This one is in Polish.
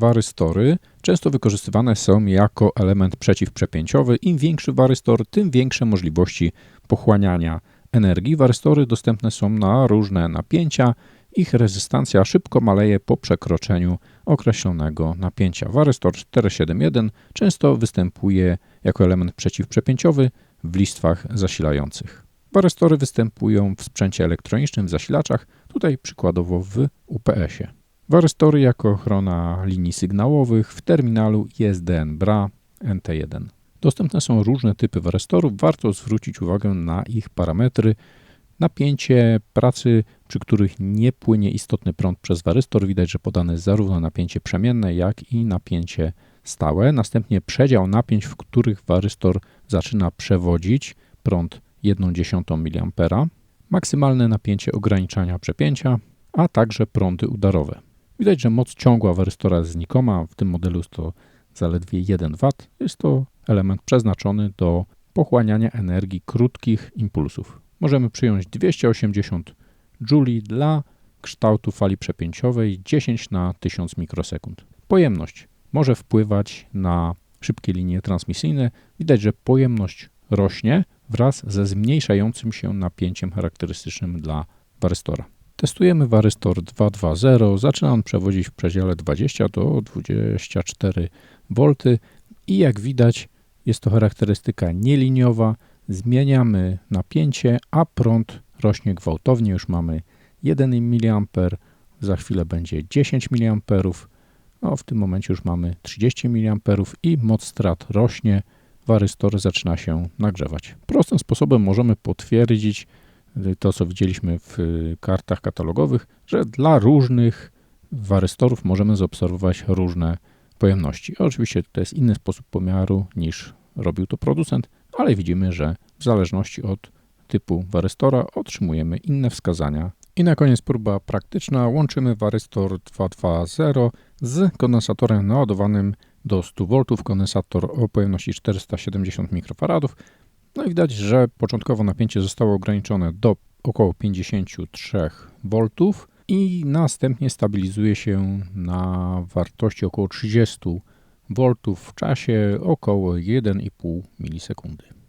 Warystory często wykorzystywane są jako element przeciwprzepięciowy. Im większy warystor, tym większe możliwości pochłaniania energii. Warystory dostępne są na różne napięcia. Ich rezystancja szybko maleje po przekroczeniu określonego napięcia. Warystor 471 często występuje jako element przeciwprzepięciowy w listwach zasilających. Warystory występują w sprzęcie elektronicznym, w zasilaczach, tutaj przykładowo w UPS-ie. Warystory jako ochrona linii sygnałowych w terminalu ISDN BRA NT1. Dostępne są różne typy warystorów, warto zwrócić uwagę na ich parametry. Napięcie pracy, przy których nie płynie istotny prąd przez warystor, widać, że podane jest zarówno napięcie przemienne, jak i napięcie stałe. Następnie przedział napięć, w których warystor zaczyna przewodzić prąd 1,1 mA, maksymalne napięcie ograniczania przepięcia, a także prądy udarowe. Widać, że moc ciągła warystora jest znikoma, w tym modelu jest to zaledwie 1 W. Jest to element przeznaczony do pochłaniania energii krótkich impulsów. Możemy przyjąć 280 Joule dla kształtu fali przepięciowej 10 na 1000 mikrosekund. Pojemność może wpływać na szybkie linie transmisyjne. Widać, że pojemność rośnie wraz ze zmniejszającym się napięciem charakterystycznym dla warystora. Testujemy warystor 220, zaczyna on przewodzić w przedziale 20 do 24 V i jak widać jest to charakterystyka nieliniowa, zmieniamy napięcie, a prąd rośnie gwałtownie, już mamy 1 mA, za chwilę będzie 10 mA, no w tym momencie już mamy 30 mA i moc strat rośnie, warystor zaczyna się nagrzewać. Prostym sposobem możemy potwierdzić to, co widzieliśmy w kartach katalogowych, że dla różnych warystorów możemy zaobserwować różne pojemności. Oczywiście to jest inny sposób pomiaru niż robił to producent, ale widzimy, że w zależności od typu warystora otrzymujemy inne wskazania. I na koniec próba praktyczna. Łączymy warystor 220 z kondensatorem naładowanym do 100 V, kondensator o pojemności 470 mikrofaradów. No i widać, że początkowo napięcie zostało ograniczone do około 53 V i następnie stabilizuje się na wartości około 30 V w czasie około 1,5 milisekundy.